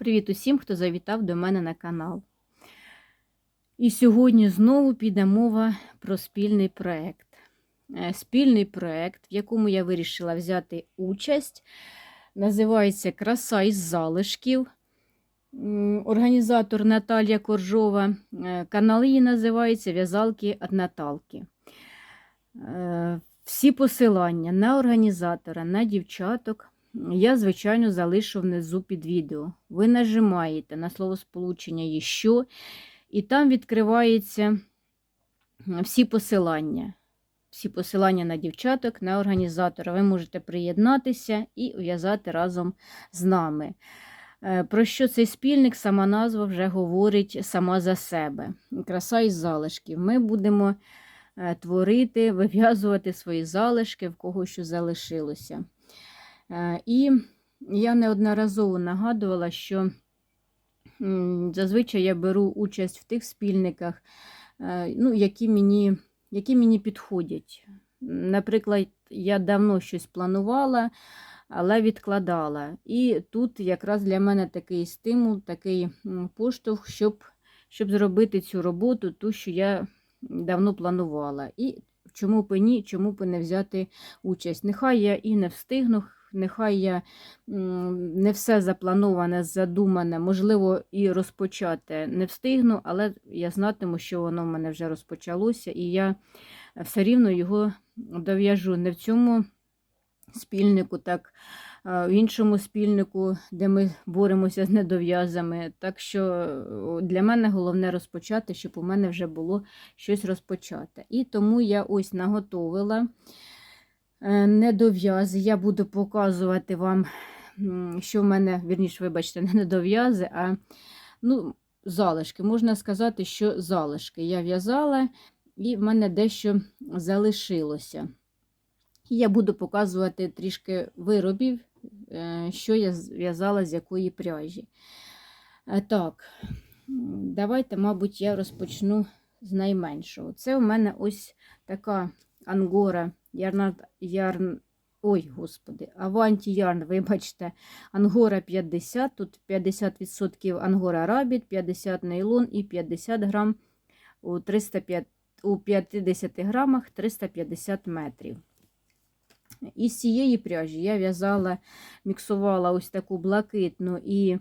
Привіт усім, хто завітав до мене на канал. І сьогодні знову піде мова про спільний проєкт. Е, Спільний проєкт, в якому я вирішила взяти участь, називається Краса із залишків. Організатор Наталія Коржова. Е, Канал її називається В'язалки від Наталки. Е, Всі посилання на організатора, на дівчаток я, звичайно, залишу внизу під відео. Ви нажимаєте на словосполучення «Іщо», і там відкриваються всі посилання. Всі посилання на дівчаток, на організатора. Ви можете приєднатися і в'язати разом з нами. Е, Про що цей спільник, сама назва вже говорить сама за себе. Краса із залишків. Ми будемо е, творити, вив'язувати свої залишки, в кого що залишилося. Е, І я неодноразово нагадувала, що зазвичай я беру участь в тих спільниках, е, ну, які, мені, які мені підходять. Наприклад, я давно щось планувала, але відкладала. І тут якраз для мене такий стимул, такий поштовх, щоб, щоб зробити цю роботу, ту, що я давно планувала. І чому б ні, чому б не взяти участь. Нехай я і не встигну, нехай я не все заплановане, задумане, можливо, і розпочати не встигну, але я знатиму, що воно в мене вже розпочалося, і я все рівно його дов'яжу не в цьому спільнику, так в іншому спільнику, де ми боремося з недов'язами. Так що для мене головне розпочати, щоб у мене вже було щось розпочати. І тому я ось наготовила недов'язи. Я буду показувати вам, що в мене, вірніше, вибачте, не недов'язи, а ну, залишки. Можна сказати, що залишки. Я в'язала, і в мене дещо залишилося. Я буду показувати трішки виробів, е, що я в'язала з якої пряжі. Е, Так, давайте, мабуть, я розпочну з найменшого. Це у мене ось така ангора ярн, ярн, ой, господи, аванті ярн, вибачте, ангора 50, тут 50% ангора рабіт, 50 нейлон і 50 грам у, 305, у 50 грамах 350 метрів. Із цієї пряжі я в'язала, міксувала ось таку блакитну і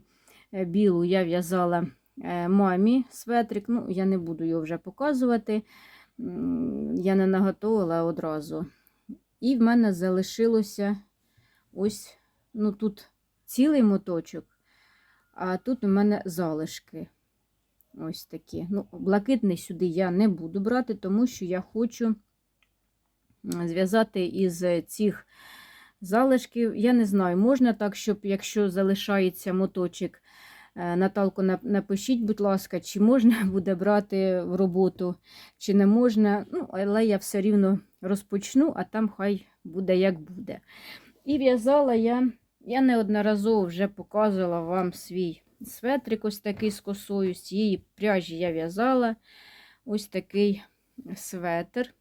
е, білу я в'язала е, мамі светрик. Ну, я не буду його вже показувати. Я не наготовила одразу. І в мене залишилося ось, ну тут цілий моточок, а тут у мене залишки. Ось такі. Ну, блакитний сюди я не буду брати, тому що я хочу зв'язати із цих залишків. Я не знаю, можна так, щоб якщо залишається моточок, е, Наталку, напишіть, будь ласка, чи можна буде брати в роботу, чи не можна. Ну, але я все рівно розпочну, а там хай буде як буде. І в'язала я, я неодноразово вже показувала вам свій светрик, ось такий з косою. З цієї пряжі я в'язала ось такий светр.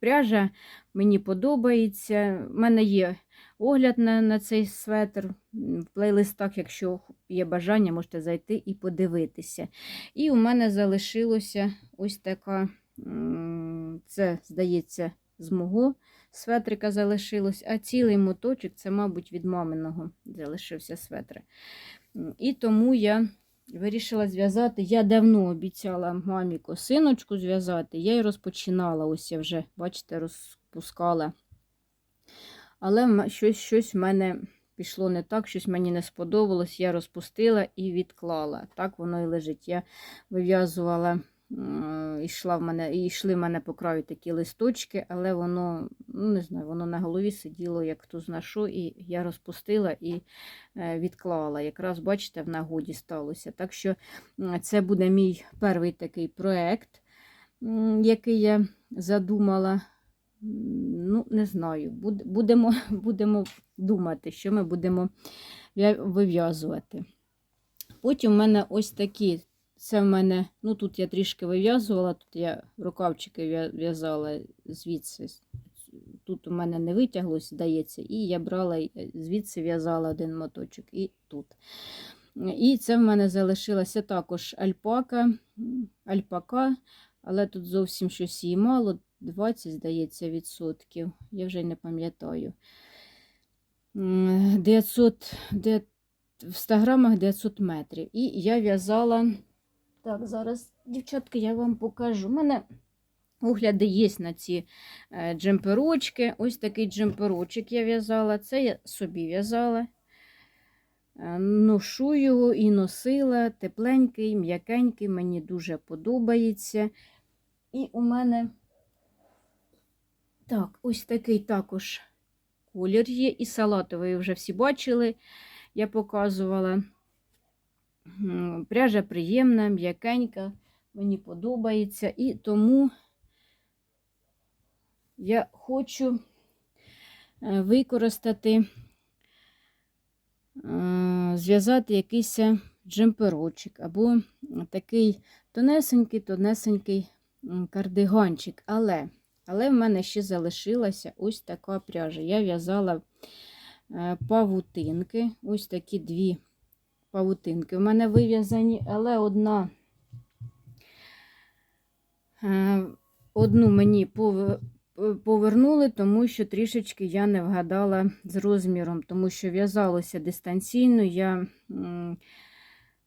Пряжа мені подобається. У мене є огляд на, на цей светр в плейлистах, якщо є бажання, можете зайти і подивитися. І у мене залишилося ось така, це, здається, з мого светрика залишилось, а цілий моточок це, мабуть, від маминого залишився светр. І тому я Вирішила зв'язати. Я давно обіцяла мамі косиночку зв'язати. Я й розпочинала. Ось я вже, бачите, розпускала. Але щось, щось в мене пішло не так, щось мені не сподобалось. Я розпустила і відклала. Так воно і лежить. Я вив'язувала, йшла в мене, йшли в мене по краю такі листочки, але воно, ну не знаю, воно на голові сиділо, як хто зна що, і я розпустила і е, відклала. Якраз, бачите, в нагоді сталося. Так що це буде мій перший такий проєкт, який я задумала. Ну, не знаю, будемо, будемо думати, що ми будемо вив'язувати. Потім в мене ось такі. Це в мене, ну тут я трішки вив'язувала, тут я рукавчики в'язала звідси тут у мене не витяглось, здається, і я брала звідси в'язала один моточок і тут. І це в мене залишилася також альпака, альпака, але тут зовсім щось її мало, 20, здається, відсотків. Я вже не пам'ятаю. М, 900, в 100 грамах 900 метрів. І я в'язала. Так, зараз, дівчатки, я вам покажу. У мене огляди є на ці е, джемперочки. Ось такий джемперочок я в'язала. Це я собі в'язала. Е, Ношу його і носила. Тепленький, м'якенький, мені дуже подобається. І у мене так, ось такий також колір є. І салатовий вже всі бачили, я показувала. Пряжа приємна, м'якенька, мені подобається. І тому я хочу е, використати, е, зв'язати якийсь джемперочок або такий тонесенький, тонесенький кардиганчик. Але, але в мене ще залишилася ось така пряжа. Я в'язала е, павутинки, ось такі дві павутинки. У мене вив'язані, але одна. е, Одну мені повернули, тому що трішечки я не вгадала з розміром, тому що в'язалося дистанційно, я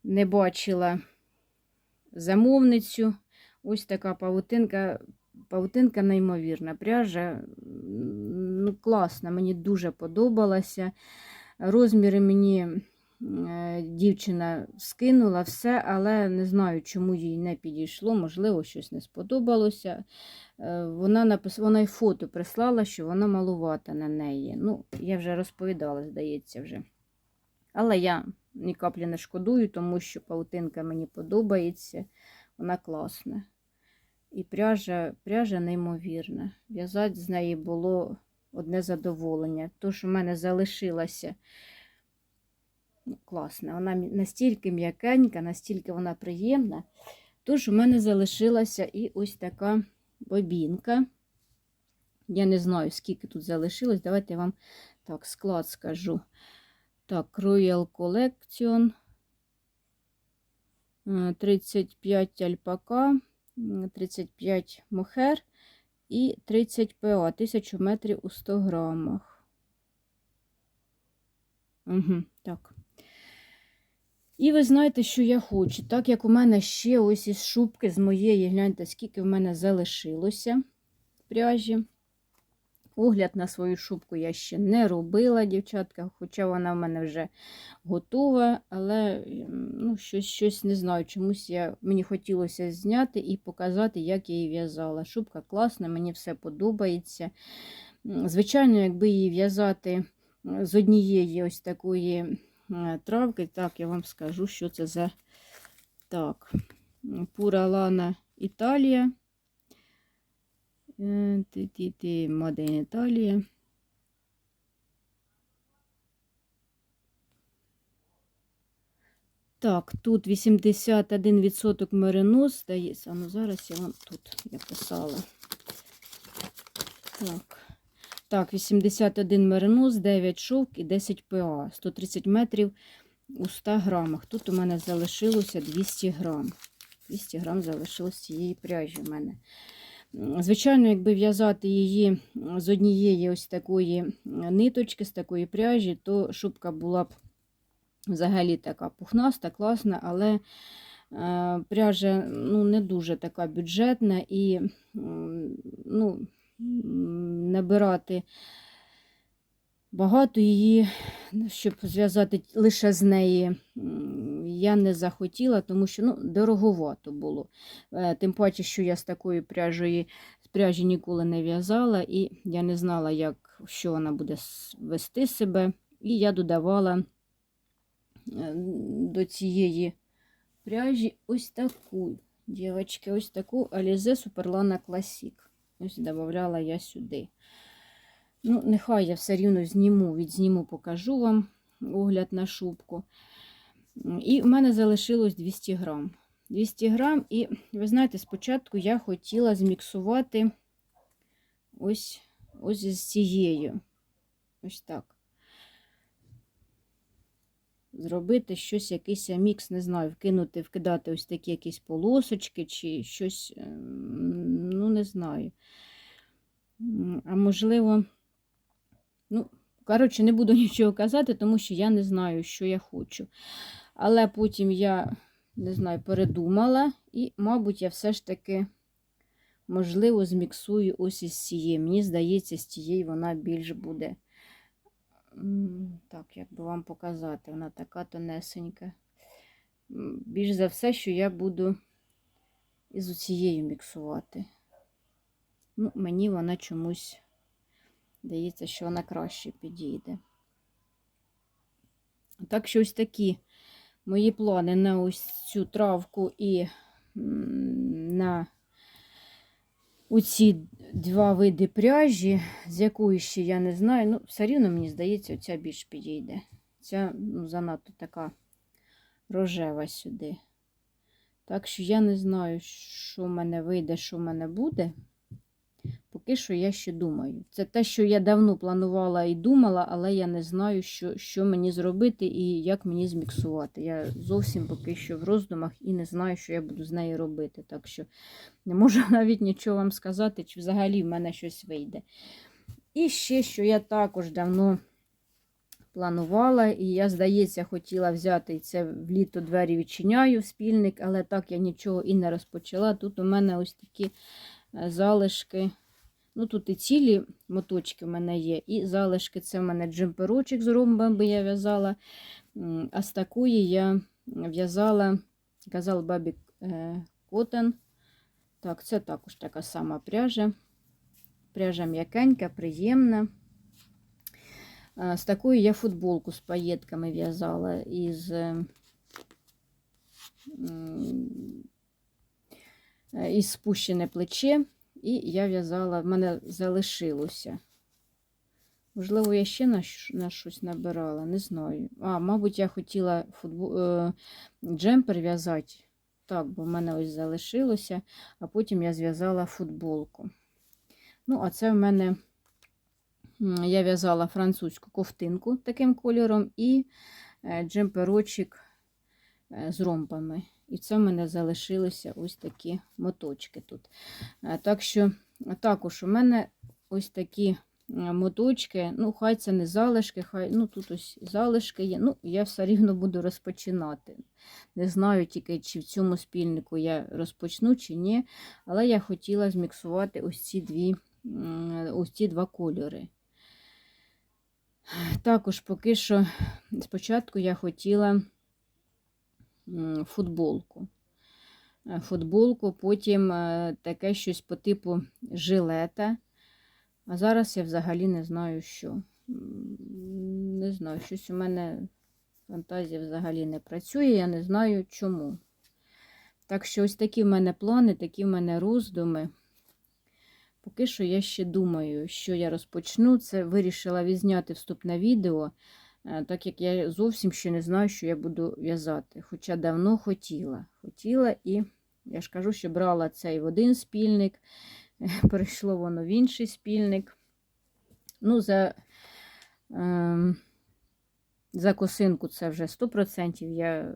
не бачила замовницю. Ось така павутинка. Павутинка неймовірна. Пряжа ну, класна, мені дуже подобалася. Розміри мені дівчина скинула все, але не знаю, чому їй не підійшло. Можливо, щось не сподобалося. Е, Вона напис... вона й фото прислала, що вона малувата на неї. Ну, я вже розповідала, здається, вже. Але я ні каплі не шкодую, тому що паутинка мені подобається, вона класна. І пряжа, пряжа неймовірна. В'язати з неї було одне задоволення. То, що в мене залишилася класна. Вона настільки м'якенька, настільки вона приємна. Тож у мене залишилася і ось така бобінка. Я не знаю, скільки тут залишилось. Давайте я вам так склад скажу. Так, Royal Collection. Е, 35 альпака, 35 мохер і 30 ПА, 1000 метрів у 100 грамах. Угу, так. І ви знаєте, що я хочу. Так як у мене ще ось із шубки з моєї, гляньте, скільки в мене залишилося пряжі. Огляд на свою шубку я ще не робила, дівчатка, хоча вона в мене вже готова, але ем, ну, щось, щось не знаю. Чомусь я, мені хотілося зняти і показати, як я її в'язала. Шубка класна, мені все подобається. Звичайно, якби її в'язати з однієї ось такої травки, так, я вам скажу, що це за так. Пура Лана Італія. Е, Маден Італія. Так, тут 81% меринос здається. Ну зараз я вам тут я писала. Так. Так, 81 меринос, 9 шовк і 10 ПА. 130 метрів у 100 грамах. Тут у мене залишилося 200 грам. 200 грам залишилось цієї пряжі в мене. Звичайно, якби в'язати її з однієї ось такої ниточки, з такої пряжі, то шубка була б взагалі така пухнаста, класна, але е, пряжа ну, не дуже така бюджетна і ну, набирати багато її, щоб зв'язати лише з неї, я не захотіла, тому що ну, дороговато було. Е, Тим паче, що я з такої пряжої з пряжі ніколи не в'язала, і я не знала, як, що вона буде вести себе. І я додавала до цієї пряжі ось таку, дівчатки, ось таку Alize Superlana Classic. Ось додавала я сюди. Ну, нехай я все рівно зніму, відзніму, покажу вам огляд на шубку. І в мене залишилось 200 грам. 200 грам, і ви знаєте, спочатку я хотіла зміксувати ось ось із цією. Ось так. Зробити щось, якийсь мікс, не знаю, вкинути, вкидати ось такі якісь полосочки чи щось, ем, не знаю. А можливо, ну, коротше, не буду нічого казати, тому що я не знаю, що я хочу. Але потім я, не знаю, передумала, і, мабуть, я все ж таки, можливо, зміксую ось із цієї. Мені здається, з цієї вона більш буде. Так, як би вам показати, вона така тонесенька. Більш за все, що я буду із цією міксувати. Ну, мені вона чомусь здається, що вона краще підійде. Так що ось такі мої плани на ось цю травку і на оці два види пряжі, з якої ще я не знаю. Ну, все рівно, мені здається, оця більш підійде. Ця ну, занадто така рожева сюди. Так що я не знаю, що в мене вийде, що в мене буде. Поки що я ще думаю. Це те, що я давно планувала і думала, але я не знаю, що, що мені зробити і як мені зміксувати. Я зовсім поки що в роздумах і не знаю, що я буду з нею робити. Так що не можу навіть нічого вам сказати, чи взагалі в мене щось вийде. І ще, що я також давно планувала, і я, здається, хотіла взяти це в літо двері відчиняю в спільник, але так я нічого і не розпочала. Тут у мене ось такі е, залишки. Ну, тут і цілі моточки в мене є, і залишки це в мене джемперочок з ромбами я в'язала. А з такої я в'язала казал бабі е, Котен. Так, це також така сама пряжа. Пряжа м'якенька, приємна. З такої я футболку з паєтками в'язала із е, е, із спущене плече. І я в'язала, в мене залишилося. Можливо, я ще на, на щось набирала, не знаю. А, мабуть, я хотіла футбол, е, джемпер в'язати. Так, бо в мене ось залишилося, а потім я зв'язала футболку. Ну, а це в мене я в'язала французьку ковтинку таким кольором і е, джемперочок е, з ромбами. І це в мене залишилися ось такі моточки тут. Е, Так що також у мене ось такі е, моточки, ну, хай це не залишки, хай ну, тут ось залишки є. Ну, я все рівно буду розпочинати. Не знаю тільки, чи в цьому спільнику я розпочну, чи ні. Але я хотіла зміксувати ось ці дві, ось ці два кольори. Також поки що спочатку я хотіла футболку. Е, Футболку, потім е, таке щось по типу жилета. А зараз я взагалі не знаю, що. Не знаю, щось у мене фантазія взагалі не працює, я не знаю чому. Так що ось такі в мене плани, такі в мене роздуми. Поки що я ще думаю, що я розпочну. Це вирішила відзняти вступне відео, так як я зовсім ще не знаю, що я буду в'язати. Хоча давно хотіла. Хотіла і я ж кажу, що брала цей в один спільник, перейшло воно в інший спільник. Ну, за, ем, за косинку це вже 100%. Я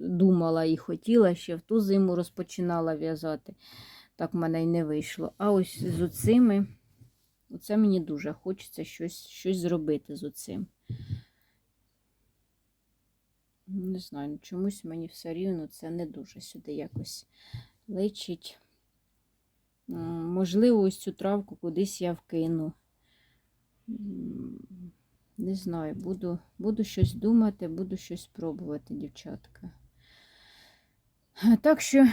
думала і хотіла, ще в ту зиму розпочинала в'язати. Так в мене й не вийшло. А ось з оцими, оце мені дуже хочеться щось, щось зробити з оцим. Не знаю, ну чомусь мені все рівно це не дуже сюди якось личить. Можливо, ось цю травку кудись я вкину. Не знаю, буду, буду щось думати, буду щось пробувати, дівчатка. Так що,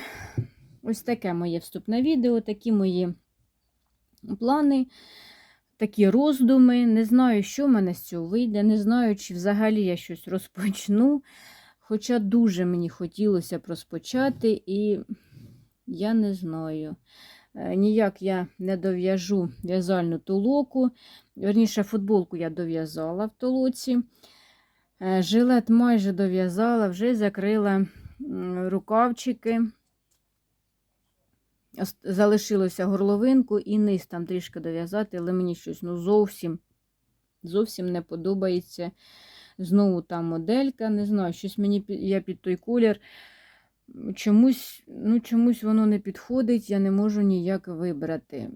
ось таке моє вступне відео, такі мої плани, такі роздуми. Не знаю, що в мене з цього вийде, не знаю, чи взагалі я щось розпочну. Хоча дуже мені хотілося б розпочати, і я не знаю. Е, Ніяк я не дов'яжу в'язальну толоку. Верніше, футболку я дов'язала в толоці. Е, Жилет майже дов'язала, вже закрила рукавчики. Ос- Залишилося горловинку і низ там трішки дов'язати, але мені щось ну, зовсім, зовсім не подобається. Знову та моделька, не знаю, щось мені я під той колір. Чомусь, ну, чомусь воно не підходить, я не можу ніяк вибрати.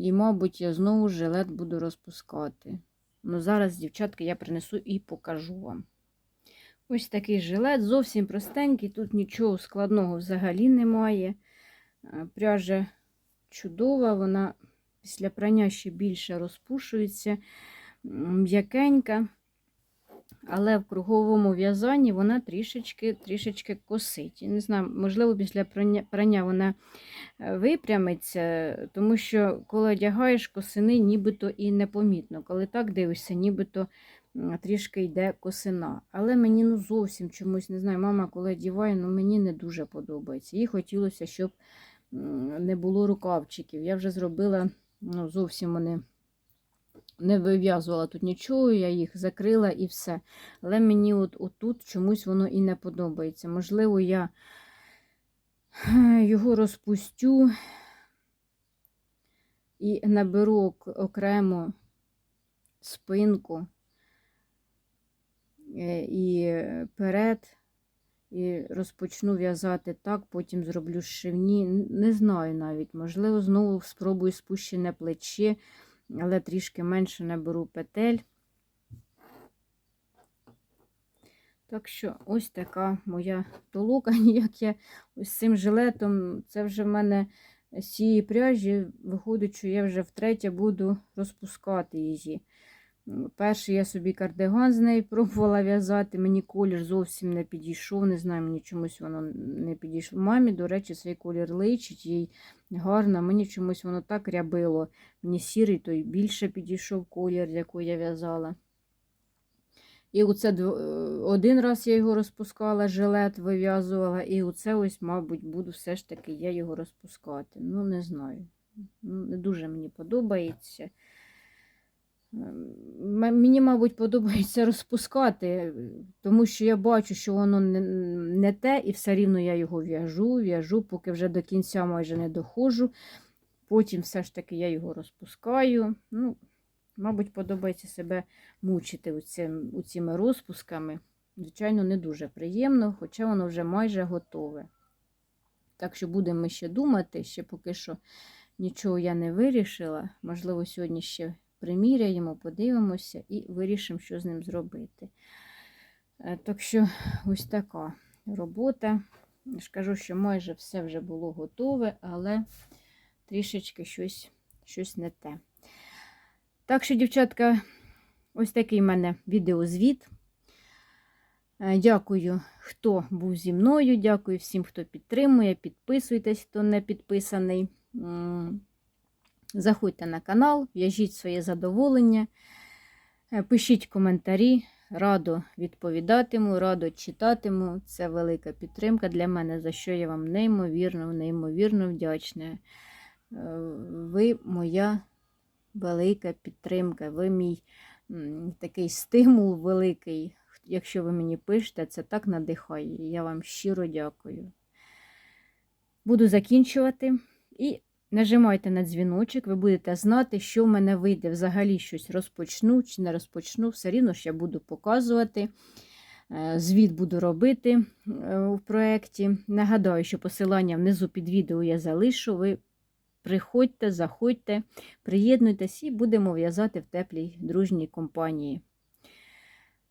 І, мабуть, я знову жилет буду розпускати. Ну, зараз, дівчатки, я принесу і покажу вам. Ось такий жилет, зовсім простенький, тут нічого складного взагалі немає. Е, Пряжа чудова, вона після прання ще більше розпушується, м'якенька. Але в круговому в'язанні вона трішечки трішечки косить. І Не знаю, можливо, після прання, прання вона е, випрямиться, тому що коли одягаєш косини, нібито і непомітно. Коли так дивишся, нібито трішки йде косина. Але мені ну зовсім чомусь не знаю, мама, коли одіває, ну мені не дуже подобається. Їй хотілося, щоб не було рукавчиків. Я вже зробила ну, зовсім вони не вив'язувала тут нічого, я їх закрила і все. Але мені от отут чомусь воно і не подобається. Можливо, я його розпустю і наберу ок- окремо спинку е, і перед, і розпочну в'язати так, потім зроблю шивні. Не знаю навіть, можливо, знову спробую спущене плече, але трішки менше наберу петель. Так що ось така моя толока, ніяк я ось цим жилетом. Це вже в мене з цієї пряжі виходить, що я вже втретє буду розпускати її. М, Перший я собі кардиган з неї пробувала в'язати. Мені колір зовсім не підійшов. Не знаю, мені чомусь воно не підійшло. Мамі, до речі, цей колір личить, їй гарно. Мені чомусь воно так рябило. Мені сірий, той більше підійшов колір, який я в'язала. І оце е, один раз я його розпускала, жилет вив'язувала, і оце ось, мабуть, буду все ж таки я його розпускати. Ну, не знаю. Ну, Не дуже мені подобається. Мені, мабуть, подобається розпускати, тому що я бачу, що воно не, те, і все рівно я його в'яжу, в'яжу, поки вже до кінця майже не доходжу. Потім все ж таки я його розпускаю. Ну, мабуть, подобається себе мучити оцим, оціми розпусками. Звичайно, не дуже приємно, хоча воно вже майже готове. Так що будемо ще думати, ще поки що нічого я не вирішила. Можливо, сьогодні ще приміряємо, подивимося і вирішимо, що з ним зробити. Е, Так що ось така робота. Я ж кажу, що майже все вже було готове, але трішечки щось, щось не те. Так що, дівчатка, ось такий в мене відеозвіт. Е, Дякую, хто був зі мною. Дякую всім, хто підтримує. Підписуйтесь, хто не підписаний. Заходьте на канал, в'яжіть своє задоволення, е, пишіть коментарі, радо відповідатиму, радо читатиму. Це велика підтримка для мене, за що я вам неймовірно, неймовірно вдячна. Е, Ви моя велика підтримка, ви мій такий стимул великий. Якщо ви мені пишете, це так надихає. Я вам щиро дякую. Буду закінчувати і нажимайте на дзвіночок, ви будете знати, що в мене вийде. Взагалі щось розпочну чи не розпочну. Все рівно я буду показувати. Е, Звіт буду робити е, в проєкті. Нагадаю, що посилання внизу під відео я залишу. Ви приходьте, заходьте, приєднуйтесь і будемо в'язати в теплій дружній компанії.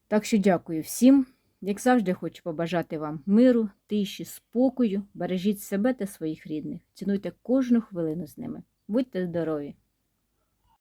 Так що дякую всім. Як завжди, хочу побажати вам миру, тиші, спокою. Бережіть себе та своїх рідних. Цінуйте кожну хвилину з ними. Будьте здорові!